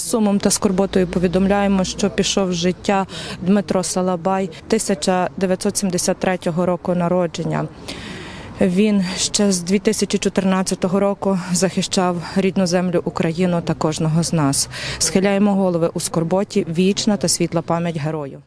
Сумом та скорботою повідомляємо, що пішов життя Дмитро Салабай 1973 року народження. Він ще з 2014 року захищав рідну землю Україну та кожного з нас. Схиляємо голови у скорботі, вічна та світла пам'ять герою.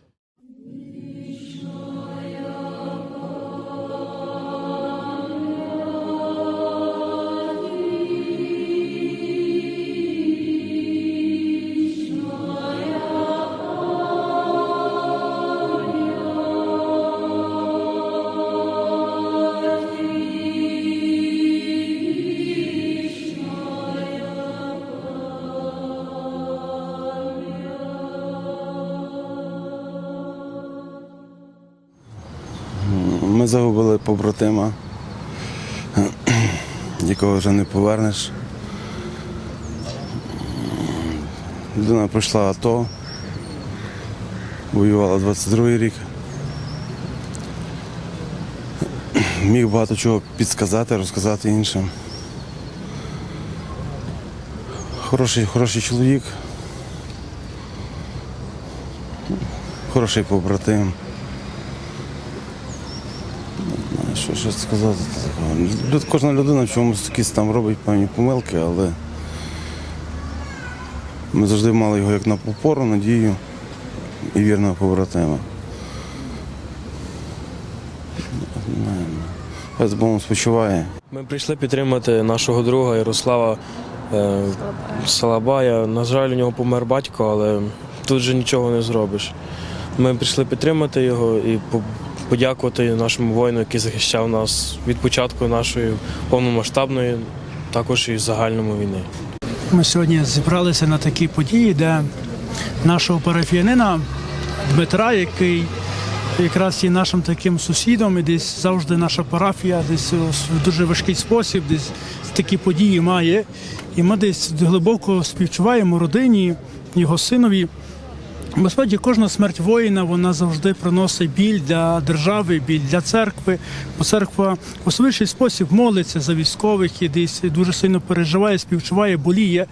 Ми загубили побратима, якого вже не повернеш. Людина пройшла АТО, воювала 22-й рік. Міг багато чого підсказати, розказати іншим. Хороший, хороший чоловік. Хороший побратим. Що, що сказати такого? Кожна людина в чомусь якісь там робить певні помилки, але ми завжди мали його як на опору, надію і вірного побратима. Хай Богом спочиває. Ми прийшли підтримати нашого друга Ярослава е, Салабая. На жаль, у нього помер батько, але тут же нічого не зробиш. Ми прийшли підтримати його і подякувати нашому воїну, який захищав нас від початку нашої повномасштабної, також і загальної війни. Ми сьогодні зібралися на такі події, де нашого парафіянина Дмитра, який якраз є нашим таким сусідом, і десь завжди наша парафія, десь в дуже важкий спосіб, десь такі події має. І ми десь глибоко співчуваємо родині, його синові. Насправді кожна смерть воїна вона завжди приносить біль для держави, біль для церкви. Бо церква в особливий спосіб молиться за військових і десь дуже сильно переживає, співчуває, боліє.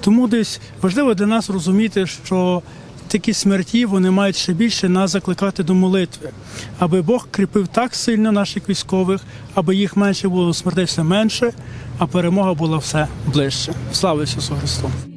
Тому десь важливо для нас розуміти, що такі смерті вони мають ще більше нас закликати до молитви, аби Бог кріпив так сильно наших військових, аби їх менше було смертей все менше, а перемога була все ближче. Слава Ісусу Христу!